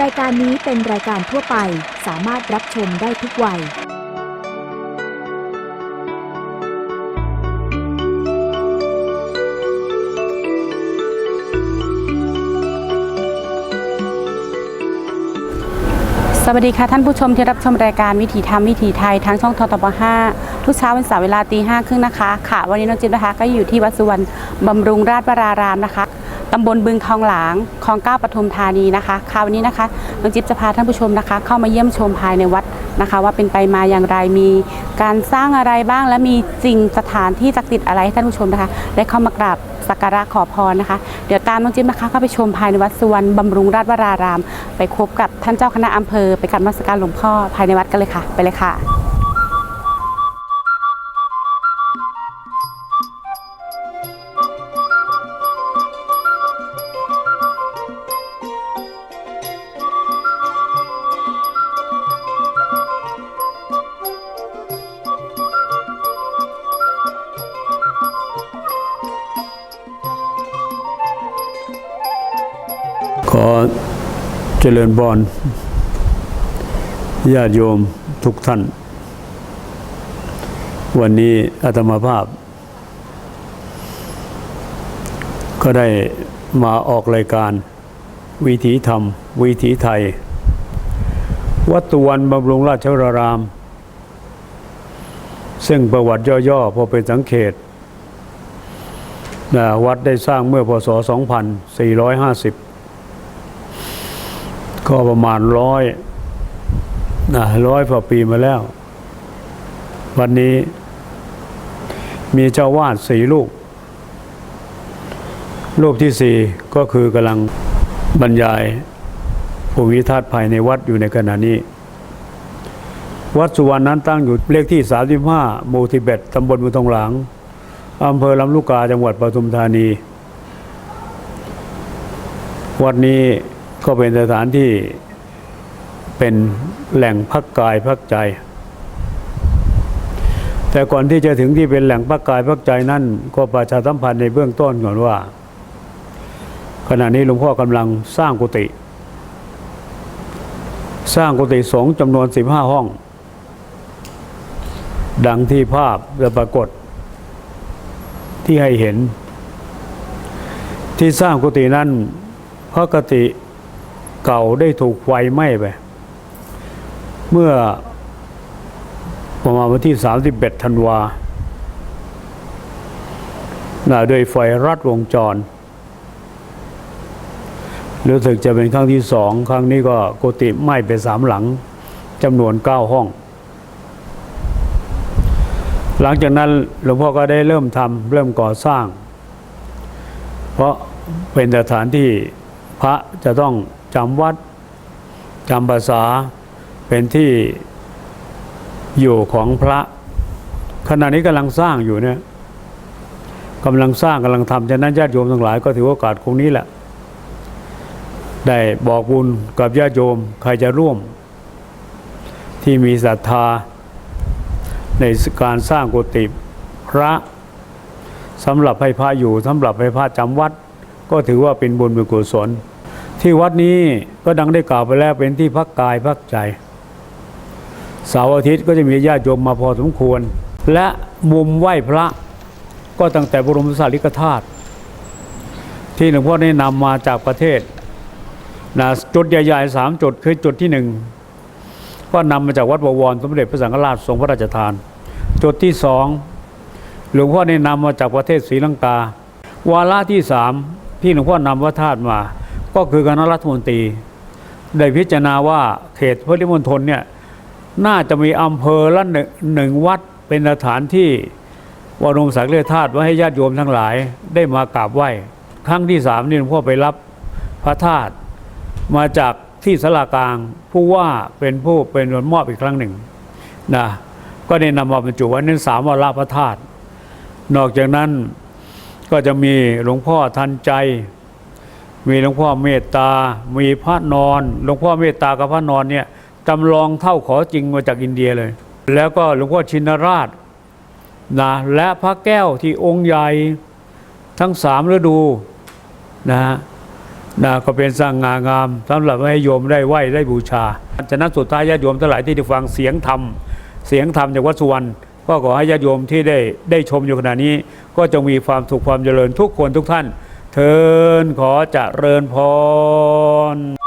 รายการนี้เป็นรายการทั่วไปสามารถรับชมได้ทุกวัย สวัสดีค่ะท่านผู้ชมที่รับชมรายการวิถีธรรมวิถีไทยทางช่องททบ5ทุกเช้าวันเสาร์เวลาตีห้าครึ่งนะคะ ค่ะ วันนี้น้องจิ๊บนะคะ ก็อยู่ที่วัดสุวรรณบำรุงราชวรารามนะคะ ตำบลบึงทองหลางคลองเก้าปทุมธานีนะคะค่ะวันนี้นะคะน้องจิ๊บจะพาท่านผู้ชมนะคะ เข้ามาเยี่ยมชมภายในวัดนะคะ ว่าเป็นไปมาอย่างไรมีการสร้างอะไรบ้าง และมีสิ่งสถานที่ศักดิ์สิทธิ์อะไรให้ท่านผู้ชมนะคะ ได้เข้ามากราบสักการะขอพรนะคะ เดี๋ยวตามน้องจิ๊บนะคะเข้าไปชมภายในวัดสุวรรณบำรุงราชวราราม ไปพบกับท่านเจ้าคณะอำเภอไปกราบมัสการหลวงพ่อภายในวัดกันเลยค่ะ ไปเลยค่ะ อเจริญบอนญาติโยมทุกท่าน วันนี้อาตมาภาพ ก็ได้มาออกรายการ วิถีธรรม วิถีไทย วัดตุวันบำรุงราชวราราม ซึ่งประวัติย่อๆ พอเป็นสังเกตวัดได้สร้างเมื่อพศ 2450 ก็ประมาณร้อยนะร้อยกว่าปีมาแล้ว วันนี้ มีเจ้าวาดสี่ลูกรูปที่สี่ก็คือกำลังบรรยายภูมิทัศน์ภายในวัดอยู่ในขณะนี้ วัดสุวรรณนั้นตั้งอยู่เลขที่ 35หมู่ที่เบ็ดตำบลบุทองหลางอำเภอลำลูกกาจังหวัดปทุมธานี วัดนี้ ก็เป็นสถานที่เป็นแหล่งพักกายพักใจ แต่ก่อนที่จะถึงที่เป็นแหล่งพักกายพักใจนั่นก็ประชาสัมพันธ์ในเบื้องต้นก่อนว่า ขณะนี้หลวงพ่อกำลังสร้างกุฏิสร้างกุฏิสงฆ์จำนวน15ห้อง ดังที่ภาพจะปรากฏที่ให้เห็น ที่สร้างกุฏินั้นเพราะกุฏิ เก่าได้ถูกไฟไหม้ไป เมื่อประมาณวันที่ 31 ธันวานะโดยไฟรัดวงจร รู้สึกจะเป็นครั้งที่สองครั้งนี้ก็โกุฏิไหม้ไปสามหลังจำนวนเก้าห้อง หลังจากนั้นหลวงพ่อก็ได้เริ่มทำเริ่มก่อสร้าง เพราะเป็นสถานที่พระจะต้อง จำวัดจำภาษาเป็นที่อยู่ของพระ ขณะนี้กำลังสร้างอยู่เนี่ยกำลังสร้างกำลังทำฉะนั้นญาติโยมทั้งหลายก็ถือโอกาสคงนี้แหละ ได้บอกบุญกับญาติโยมใครจะร่วม ที่มีศรัทธา ในการสร้างกุฏิพระสำหรับให้พระอยู่สำหรับให้พระจำวัด ก็ถือว่าเป็นบุญเป็นกุศล ที่วัดนี้ก็ดังได้กล่าวไปแล้วเป็นที่พักกายพักใจเสาร์อาทิตย์ก็จะมีญาติโยมมาพอสมควร และมุมไหว้พระก็ตั้งแต่บรมสารีริกธาตุที่หลวงพ่อได้นำมาจากประเทศนะจุดใหญ่ๆสามจุดคือจุดที่หนึ่งก็นำมาจากวัดบวรสมเด็จพระสังฆราชทรงพระราชทาน จุดที่สองหลวงพ่อได้นำมาจากประเทศศรีลังกา วาระที่สามที่หลวงพ่อนำวัดธาตุมา ก็คือคณะรัฐมนตรี ได้พิจารณาว่าเขตพระริมณฑลเนี่ยน่าจะมีอำเภอละหนึ่งวัดเป็นสถานที่วรมสักเลือธาตุไว้ให้ญาติโยมทั้งหลายได้มากราบไหว้ครั้งที่สามนี่หลวงพ่อไปรับพระธาตุมาจากที่สลากลางผู้ว่าเป็นผู้เป็นวันมอบอีกครั้งหนึ่งนะก็ได้นำมาบรรจุไว้ในสามวาระพระธาตุนอกจากนั้นก็จะมีหลวงพ่อทันใจ มีหลวงพ่อเมตตา มีพระนอน หลวงพ่อเมตตากับพระนอนเนี่ยจำลองเท่าขอจริงมาจากอินเดียเลย แล้วก็หลวงพ่อชินราชนะและพระแก้วที่องค์ใหญ่ทั้งสามฤดูนะนะก็เป็นสร้างงางามสำหรับให้โยมได้ไหว้ได้บูชาฉะนั้นสุดท้ายญาติโยมทั้งหลายที่ได้ฟังเสียงธรรม เสียงธรรมจากวัดสุวรรณก็ขอให้ญาติโยมที่ได้ได้ชมอยู่ขณะนี้ ก็จะมีความสุขความเจริญทุกคนทุกท่าน เทินขอจะเริญพร